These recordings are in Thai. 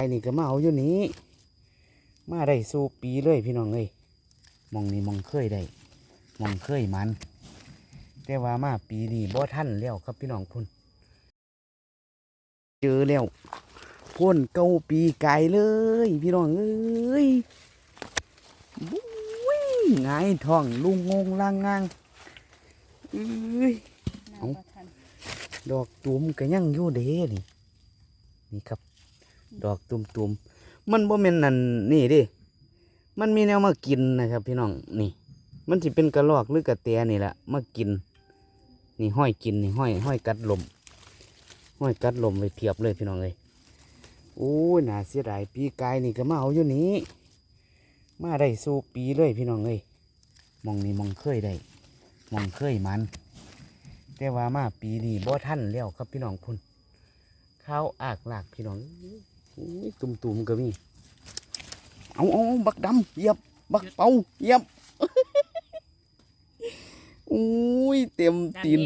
ไอ้นี่ก็มาเอาอยู่นี้ มาได้สู่ปีเลยพี่น้องเอ้ยมองนี่มองเคยได้มองเคยมัน แต่ว่ามาปีนี้บ่ทันแล้วครับพี่น้องพุ่นเจอแล้วพ่นเก้าปีไก่เลย พี่น้องเอ้ยบุ้ยไงายท้องลุงงงลางงางเอ้ยเอาดอกตุ่มก็ยังอยู่เด้นี่นี่ครับ ดอกตุ่มตุมๆ มันบ่แม่นนั่นนี่ดิ มันมีแนวมากินนะครับ พี่น้องนี่ มันสิเป็นกระรอกหรือกระแตนี่แหละมากิน นี่ห้อยกินนี่ห้อยห้อยกัดลมห้อยกัดลมไปเพียบเลยพี่น้องเลยโอ้ยน่าเสียดายปีกายนี่ก็มาเอาอยู่นี้มาได้สู่ปีเลยพี่น้องเลยมองนี่มองเคยได้มองเคยมัน แต่ว่ามาปีนี้บ่ทันแล้วครับพี่น้องพุ่นข้าวอากหลากพี่น้อง ตุ่มตุ่มๆก็มีเอาเอาเอาบักดำเหยียบบักเป่าเหยียบอุ้ยเต็มด้านตีน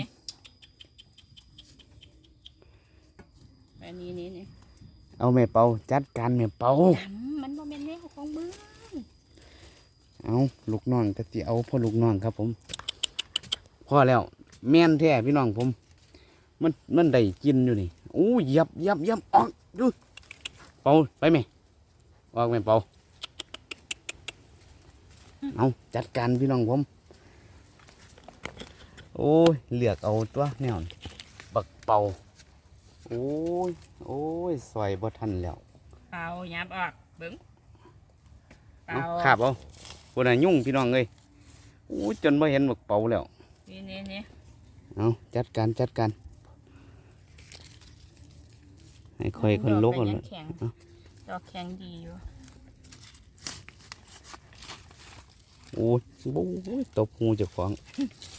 อันนี้นี่นี่เอาแม่เป่าจัดการแม่เป่าดำมันบ่แม่นแนวของมึงเอาลูกน้องก็สิเอาพ่อลูกน้องครับ ผมพอแล้ว แม่นแท้พี่น้องผม มันมันได้กินอยู่นี่อู้เหยียบเหยียบเหยียบออกดู เป่าไปไหมออกไหมเป่าเอาจัดการพี่น้องผม โอ้ยเลือกเอาตัวแนวนี้บักเป่าโอ้ยโอ้ยซอยบ่ทันแล้วเปล่ายับออกเบิ่งเปเอาล่าขาบเอาคนน่ะยุ่งพี่น้องเลยอู้จนบ่เห็นบักเป่าแล้วนี่นี่นี่เอาจัดการจัดการ ให้คอยคนลกดเอาก็เลยัยงแข็งเอาดอกแข็งดีอยู่โอ้ยบู๊ยตบหูเจ้าของ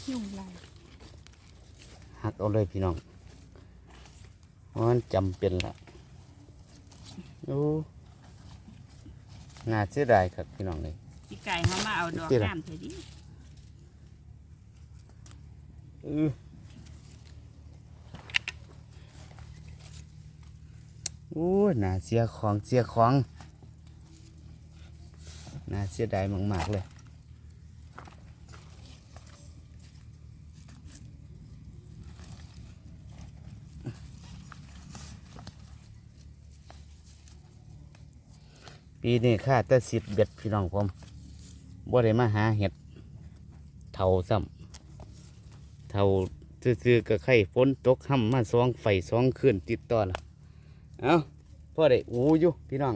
ยุ่งไรหักเอาเลยพี่น้องเพราะมันจำเป็นละโอ้น่าเสียดายครับพี่น้องเลยพี่ไก่เขามาเอาดอกที่ไหนน้ำเถอะดิ เออ โอ้น่าเสียของเสียของน่าเสียดายมากๆเลยปีนี้ข้าแต่สิบเบ็ดพี่น้องผมบ่ได้มาหาเห็ดเท่าซ้ำเท่าซื่อๆก็ไข่ฝนตกห้ำมาสองไฟสองคืนติดต่อละ เอาพ่อได้อูอยู่พี่น้อง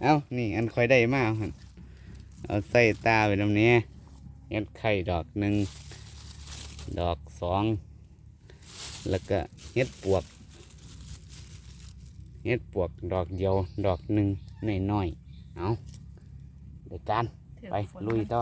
เอานี่อันคอยได้มาเอาหั่นเอาใส่ตาไปตรงนี้เห็ดไข่ดอกหนึ่ง ดอกสอง แล้วก็เห็ดปวกเฮ็ดปวกดอกเดียว ดอกหนึ่งน้อยๆเอาเดี๋ยวจานไปลุยต่อ